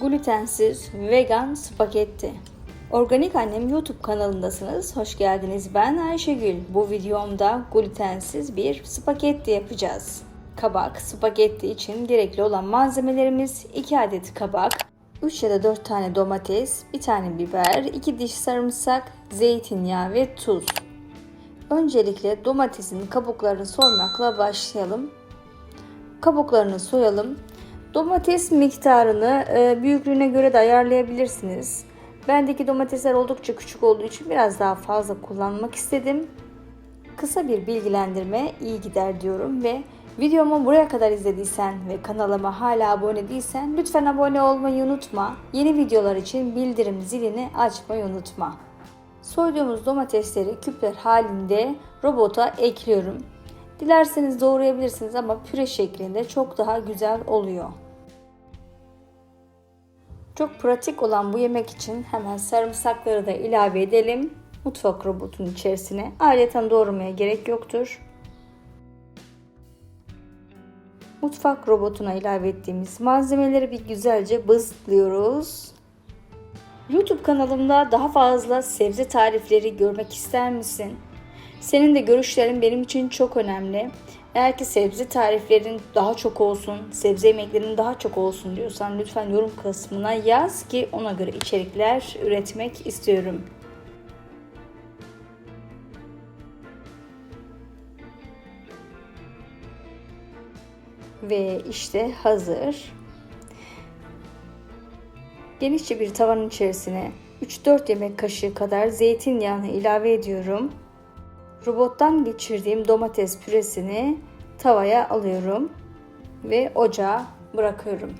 Glutensiz vegan spagetti. Organik Annem YouTube kanalındasınız. Hoş geldiniz. Ben Ayşegül. Bu videomda glutensiz bir spagetti yapacağız. Kabak, spagetti için gerekli olan malzemelerimiz 2 adet kabak, 3 ya da 4 tane domates, 1 tane biber, 2 diş sarımsak, zeytinyağı ve tuz. Öncelikle domatesin kabuklarını soymakla başlayalım. Kabuklarını soyalım. Domates miktarını e, büyüklüğüne göre de ayarlayabilirsiniz. Bendeki domatesler oldukça küçük olduğu için biraz daha fazla kullanmak istedim. Kısa bir bilgilendirme iyi gider diyorum ve videomu buraya kadar izlediysen ve kanalıma hala abone değilsen lütfen abone olmayı unutma. Yeni videolar için bildirim zilini açmayı unutma. Soyduğumuz domatesleri küpler halinde robota ekliyorum. Dilerseniz doğrayabilirsiniz ama püre şeklinde çok daha güzel oluyor. Çok pratik olan bu yemek için hemen sarımsakları da ilave edelim. Mutfak robotun içerisine. Ayrıca doğramaya gerek yoktur. Mutfak robotuna ilave ettiğimiz malzemeleri bir güzelce bızıtlıyoruz. YouTube kanalımda daha fazla sebze tarifleri görmek ister misin? Senin de görüşlerin benim için çok önemli. Eğer ki sebze tariflerin daha çok olsun, sebze yemeklerinin daha çok olsun diyorsan lütfen yorum kısmına yaz ki ona göre içerikler üretmek istiyorum. Ve işte hazır. Genişçe bir tavanın içerisine 3-4 yemek kaşığı kadar zeytinyağını ilave ediyorum. Robottan geçirdiğim domates püresini tavaya alıyorum ve ocağa bırakıyorum.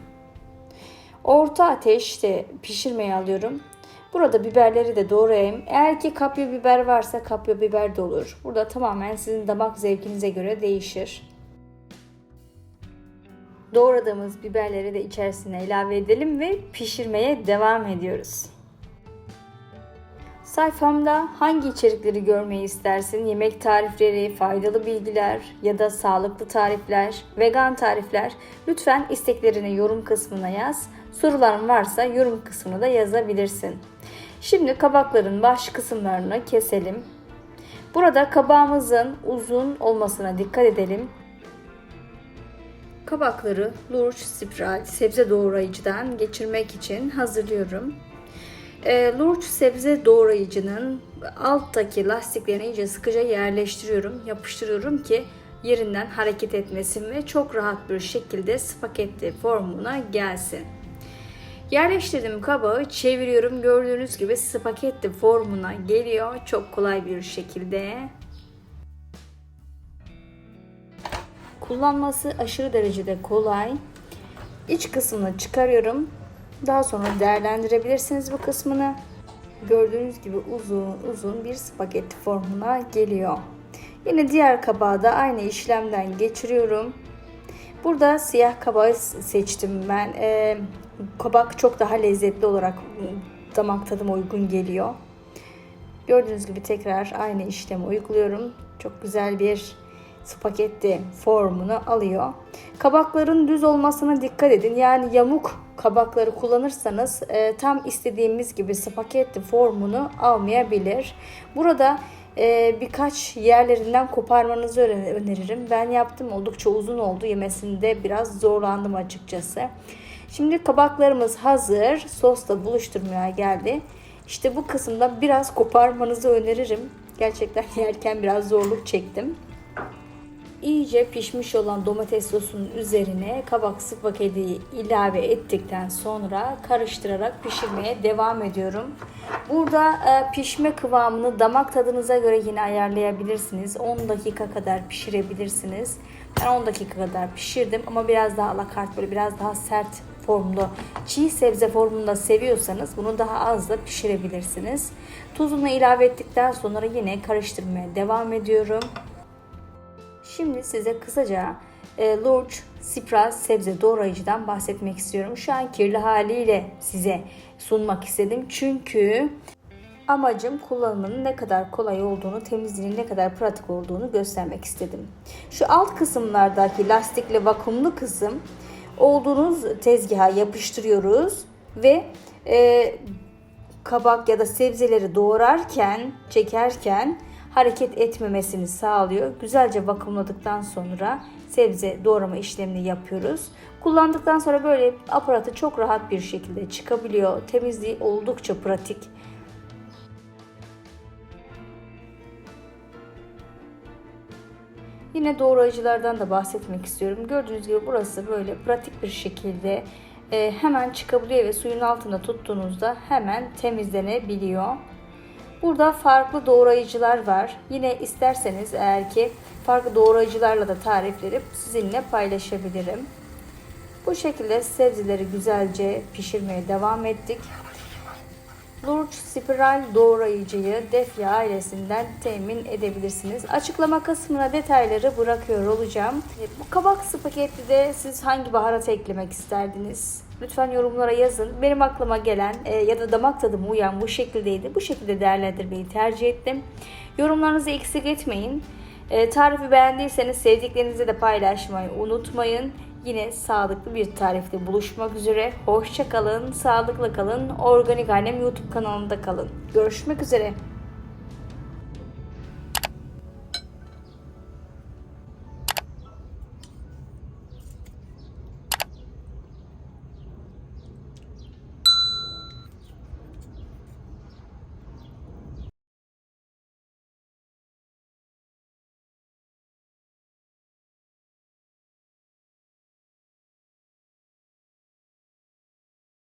Orta ateşte pişirmeye alıyorum. Burada biberleri de doğrayayım. Eğer ki kapya biber varsa kapya biber de olur. Burada tamamen sizin damak zevkinize göre değişir. Doğradığımız biberleri de içerisine ilave edelim ve pişirmeye devam ediyoruz. Sayfamda hangi içerikleri görmeyi istersin? Yemek tarifleri, faydalı bilgiler ya da sağlıklı tarifler, vegan tarifler. Lütfen isteklerini yorum kısmına yaz. Soruların varsa yorum kısmına da yazabilirsin. Şimdi kabakların baş kısımlarını keselim. Burada kabağımızın uzun olmasına dikkat edelim. Kabakları Lurch Spiral sebze doğrayıcıdan geçirmek için hazırlıyorum. E, Lurch sebze doğrayıcının alttaki lastiklerini iyice sıkıca yerleştiriyorum, yapıştırıyorum ki yerinden hareket etmesin ve çok rahat bir şekilde spagetti formuna gelsin. Yerleştirdim kabağı, çeviriyorum. Gördüğünüz gibi spagetti formuna geliyor. Çok kolay bir şekilde. Kullanması aşırı derecede kolay. İç kısmını çıkarıyorum. Daha sonra değerlendirebilirsiniz bu kısmını. Gördüğünüz gibi uzun uzun bir spagetti formuna geliyor. Yine diğer kabağı da aynı işlemden geçiriyorum. Burada siyah kabağı seçtim ben. Ee, kabak çok daha lezzetli olarak damak tadıma uygun geliyor. Gördüğünüz gibi tekrar aynı işlemi uyguluyorum. Çok güzel bir spagetti formunu alıyor. Kabakların düz olmasına dikkat edin. Yani yamuk kabakları kullanırsanız e, tam istediğimiz gibi spagetti formunu almayabilir. Burada e, birkaç yerlerinden koparmanızı öneririm. Ben yaptım oldukça uzun oldu. Yemesinde biraz zorlandım açıkçası. Şimdi kabaklarımız hazır. Sosla buluşturmaya geldi. İşte bu kısımda biraz koparmanızı öneririm. Gerçekten yerken biraz zorluk çektim. İyice pişmiş olan domates sosunun üzerine kabak spagettiyi ilave ettikten sonra karıştırarak pişirmeye devam ediyorum. Burada e, pişme kıvamını damak tadınıza göre yine ayarlayabilirsiniz. 10 dakika kadar pişirebilirsiniz. Ben 10 dakika kadar pişirdim ama biraz daha alakart böyle biraz daha sert formda çiğ sebze formunda seviyorsanız bunu daha az da pişirebilirsiniz. Tuzunu ilave ettikten sonra yine karıştırmaya devam ediyorum. Şimdi size kısaca e, Lurch Spraz sebze doğrayıcıdan bahsetmek istiyorum. Şu an kirli haliyle size sunmak istedim. Çünkü amacım kullanımının ne kadar kolay olduğunu, temizliğinin ne kadar pratik olduğunu göstermek istedim. Şu alt kısımlardaki lastikli vakumlu kısım olduğunuz tezgaha yapıştırıyoruz ve e, kabak ya da sebzeleri doğrarken, çekerken hareket etmemesini sağlıyor. Güzelce vakumladıktan sonra sebze doğrama işlemini yapıyoruz. Kullandıktan sonra böyle aparatı çok rahat bir şekilde çıkabiliyor. Temizliği oldukça pratik. Yine doğrayıcılardan da bahsetmek istiyorum. Gördüğünüz gibi burası böyle pratik bir şekilde e, hemen çıkabiliyor ve suyun altında tuttuğunuzda hemen temizlenebiliyor. Burada farklı doğrayıcılar var. Yine isterseniz eğer ki farklı doğrayıcılarla da tarifleri sizinle paylaşabilirim. Bu şekilde sebzeleri güzelce pişirmeye devam ettik. Lurch spiral doğrayıcıyı Defya ailesinden temin edebilirsiniz. Açıklama kısmına detayları bırakıyor olacağım. E, Bu kabak spagettide siz hangi baharat eklemek isterdiniz? Lütfen yorumlara yazın. Benim aklıma gelen e, ya da damak tadıma uyan bu şekildeydi. Bu şekilde değerlendirmeyi tercih ettim. Yorumlarınızı eksik etmeyin. E, tarifi beğendiyseniz sevdiklerinizle de paylaşmayı unutmayın. Yine sağlıklı bir tarifte buluşmak üzere. Hoşça kalın, sağlıklı kalın. Organik Annem YouTube kanalında kalın. Görüşmek üzere.